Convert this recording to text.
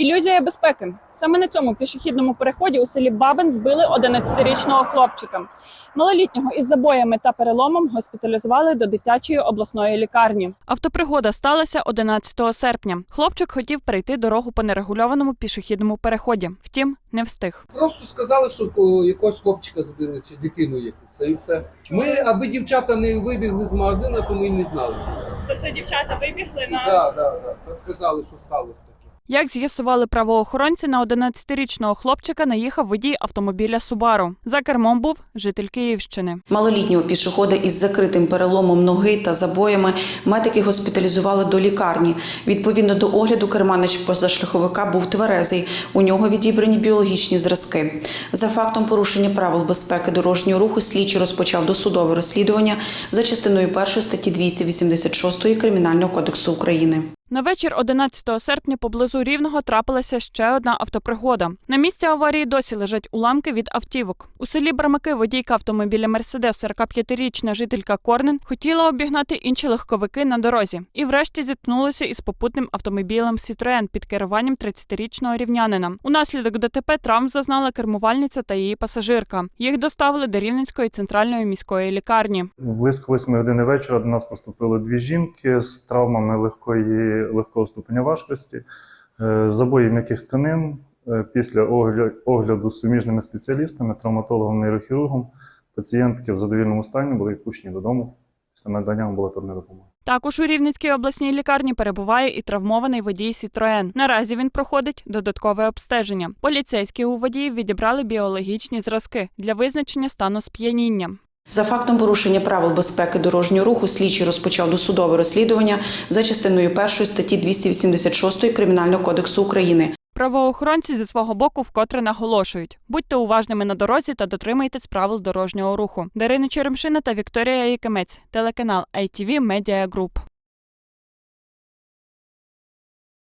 Ілюзія безпеки. Саме на цьому пішохідному переході у селі Бабин збили 11-річного хлопчика. Малолітнього із забоями та переломом госпіталізували до дитячої обласної лікарні. Автопригода сталася 11 серпня. Хлопчик хотів перейти дорогу по нерегульованому пішохідному переході. Втім, не встиг. Просто сказали, що якогось хлопчика збили чи дитину якусь. І все. Ми, аби дівчата не вибігли з магазину, то ми й не знали. То це дівчата вибігли Так, так, так. Та сказали, що сталося таке. Як з'ясували правоохоронці, на 11-річного хлопчика наїхав водій автомобіля Субару. За кермом був житель Київщини. Малолітнього пішохода із закритим переломом ноги та забоями медики госпіталізували до лікарні. Відповідно до огляду, керманич позашляховика був тверезий. У нього відібрані біологічні зразки. За фактом порушення правил безпеки дорожнього руху слідчий розпочав досудове розслідування за частиною 1 статті 286 Кримінального кодексу України. На вечір 11 серпня поблизу Рівного трапилася ще одна автопригода. На місці аварії досі лежать уламки від автівок. У селі Брамаки водійка автомобіля Мерседес, 45-річна жителька Корнен, хотіла обігнати інші легковики на дорозі і врешті зіткнулася із попутним автомобілем Citroen під керуванням 30-річного рівнянина. Унаслідок ДТП травм зазнала кермувальниця та її пасажирка. Їх доставили до Рівненської центральної міської лікарні. Близько 8 години вечора до нас поступили дві жінки з травмами легкої, легкого ступеня важкості, е, забої м'яких тканин. Е, Після огляду з суміжними спеціалістами, травматологом, нейрохірургом, пацієнтки в задовільному стані були відпущені додому після надання амбулаторної допомоги. Також у Рівненській обласній лікарні перебуває і травмований водій Сітроен. Наразі він проходить додаткове обстеження. Поліцейські у водіїв відібрали біологічні зразки для визначення стану сп'яніння. За фактом порушення правил безпеки дорожнього руху слідчий розпочав досудове розслідування за частиною 1 статті 286 Кримінального кодексу України. Правоохоронці зі свого боку вкотре наголошують: будьте уважними на дорозі та дотримуйтесь правил дорожнього руху. Дарина Черемшина та Вікторія Якимець, телеканал ITV Media Group.